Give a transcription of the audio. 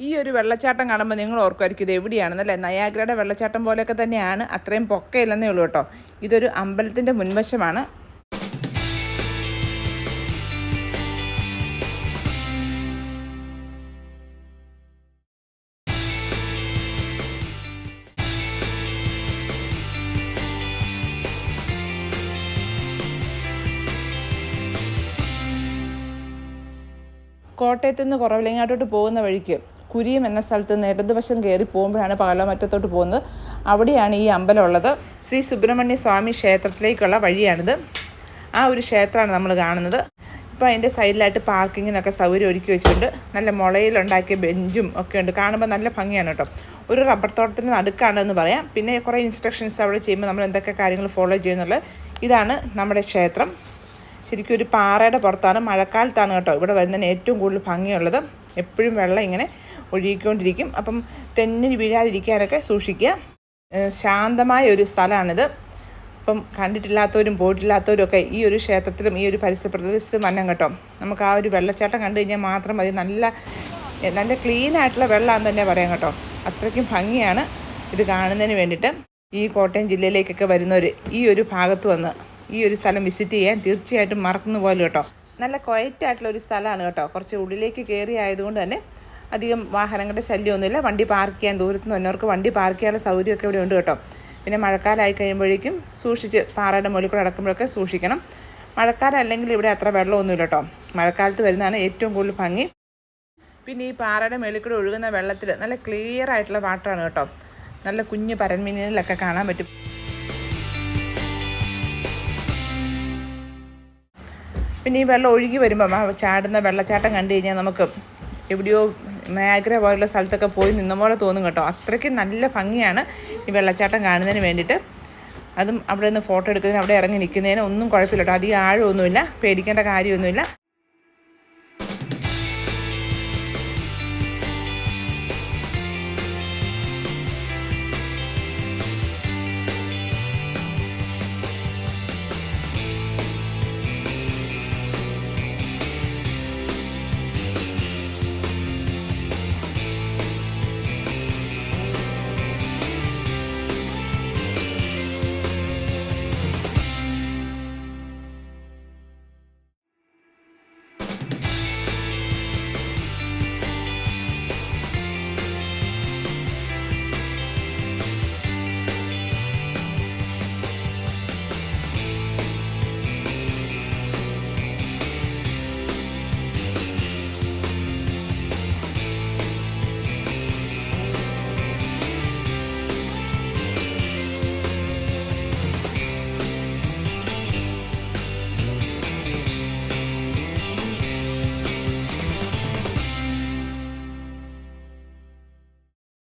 ഈ ഒരു വെള്ളച്ചാട്ടം കാണുമ്പോൾ നിങ്ങൾ ഓർക്കുമായിരിക്കും ഇത് എവിടെയാണെന്നല്ലേ? നയാഗ്രയുടെ വെള്ളച്ചാട്ടം പോലെയൊക്കെ തന്നെയാണ്. അത്രയും പൊക്കയില്ലെന്നേ ഉള്ളൂ കേട്ടോ. ഇതൊരു അമ്പലത്തിന്റെ മുൻവശമാണ്. കോട്ടയത്ത് നിന്ന് കുറവിലങ്ങാട്ടോട്ട് പോകുന്ന വഴിക്ക് കുരിയം എന്ന സ്ഥലത്ത് നിന്ന് ഇടതുവശം കയറി പോകുമ്പോഴാണ് പാലമറ്റത്തോട്ട് പോകുന്നത്. അവിടെയാണ് ഈ അമ്പലം ഉള്ളത്. ശ്രീ സുബ്രഹ്മണ്യ സ്വാമി ക്ഷേത്രത്തിലേക്കുള്ള വഴിയാണിത്. ആ ഒരു ക്ഷേത്രമാണ് നമ്മൾ കാണുന്നത്. ഇപ്പോൾ അതിന്റെ സൈഡിലായിട്ട് പാർക്കിങ്ങിനൊക്കെ സൗകര്യം ഒരുക്കി വെച്ചിട്ടുണ്ട്. നല്ല മുളയിലുണ്ടാക്കിയ ബെഞ്ചും ഒക്കെ ഉണ്ട്. കാണുമ്പോൾ നല്ല ഭംഗിയാണ് കേട്ടോ. ഒരു റബ്ബർ തോട്ടത്തിന് നടുക്കാണെന്ന് പറയാം. പിന്നെ കുറേ ഇൻസ്ട്രക്ഷൻസ് അവിടെ ചെയ്യുമ്പോൾ നമ്മൾ എന്തൊക്കെ കാര്യങ്ങൾ ഫോളോ ചെയ്യുന്നുള്ളത്. ഇതാണ് നമ്മുടെ ക്ഷേത്രം. ശരിക്കും ഒരു പാറയുടെ പുറത്താണ്. മഴക്കാലത്താണ് കേട്ടോ ഇവിടെ വരുന്നതിന് ഏറ്റവും കൂടുതൽ ഭംഗിയുള്ളത്. എപ്പോഴും വെള്ളം ഇങ്ങനെ ഒഴുകിക്കൊണ്ടിരിക്കും. അപ്പം തെന്നിന് വീഴാതിരിക്കാനൊക്കെ സൂക്ഷിക്കുക. ശാന്തമായ ഒരു സ്ഥലമാണിത്. അപ്പം കണ്ടിട്ടില്ലാത്തവരും പോയിട്ടില്ലാത്തവരും ഒക്കെ ഈ ഒരു ക്ഷേത്രത്തിലും ഈ ഒരു പരിസര പ്രദേശത്തും വന്നം കേട്ടോ. നമുക്ക് ആ ഒരു വെള്ളച്ചാട്ടം കണ്ടു കഴിഞ്ഞാൽ മാത്രം മതി. നല്ല നല്ല ക്ലീൻ ആയിട്ടുള്ള വെള്ളമാണെന്ന് തന്നെ പറയാം കേട്ടോ. അത്രയ്ക്കും ഭംഗിയാണ് ഇത് കാണുന്നതിന് വേണ്ടിയിട്ട്. ഈ കോട്ടയം ജില്ലയിലേക്കൊക്കെ വരുന്നവർ ഈ ഒരു ഭാഗത്ത് വന്ന് ഈ ഒരു സ്ഥലം വിസിറ്റ് ചെയ്യാൻ തീർച്ചയായിട്ടും മറക്കുന്നു പോലും കേട്ടോ. നല്ല ക്വയറ്റ് ആയിട്ടുള്ള ഒരു സ്ഥലമാണ് കേട്ടോ. കുറച്ച് ഉള്ളിലേക്ക് കയറി ആയതുകൊണ്ട് തന്നെ അധികം വാഹനങ്ങളുടെ ശല്യമൊന്നുമില്ല. വണ്ടി പാർക്ക് ചെയ്യാൻ ദൂരത്ത് നിന്ന് വന്നവർക്ക് വണ്ടി പാർക്ക് ചെയ്യാനുള്ള സൗകര്യമൊക്കെ ഇവിടെ ഉണ്ട് കേട്ടോ. പിന്നെ മഴക്കാലമായി കഴിയുമ്പോഴേക്കും സൂക്ഷിച്ച് പാറയുടെ മുകളിൽ കൂടെ അടക്കുമ്പോഴൊക്കെ സൂക്ഷിക്കണം. മഴക്കാലം അല്ലെങ്കിൽ ഇവിടെ അത്ര വെള്ളമൊന്നുമില്ല കേട്ടോ. മഴക്കാലത്ത് വരുന്നതാണ് ഏറ്റവും കൂടുതൽ ഭംഗി. പിന്നെ ഈ പാറയുടെ മേളിൽ കൂടെ ഒഴുകുന്ന വെള്ളത്തിൽ നല്ല ക്ലിയർ ആയിട്ടുള്ള വാട്ടറാണ് കേട്ടോ. നല്ല കുഞ്ഞു പരൻമീനുകളിലൊക്കെ കാണാൻ പറ്റും. പിന്നെ ഈ വെള്ളം ഒഴുകി വരുമ്പം ആ ചാടുന്ന വെള്ളച്ചാട്ടം കണ്ടു കഴിഞ്ഞാൽ നമുക്ക് എവിടെയോ മേഗ്ര പോലുള്ള സ്ഥലത്തൊക്കെ പോയി നിന്ന പോലെ തോന്നും കേട്ടോ. അത്രയ്ക്ക് നല്ല ഭംഗിയാണ് ഈ വെള്ളച്ചാട്ടം കാണുന്നതിന് വേണ്ടിയിട്ട്. അതും അവിടെ നിന്ന് ഫോട്ടോ എടുക്കുന്നതിന് അവിടെ ഇറങ്ങി നിൽക്കുന്നതിന് ഒന്നും കുഴപ്പമില്ല കേട്ടോ. അധികം ആഴമൊന്നുമില്ല. പേടിക്കേണ്ട കാര്യമൊന്നുമില്ല.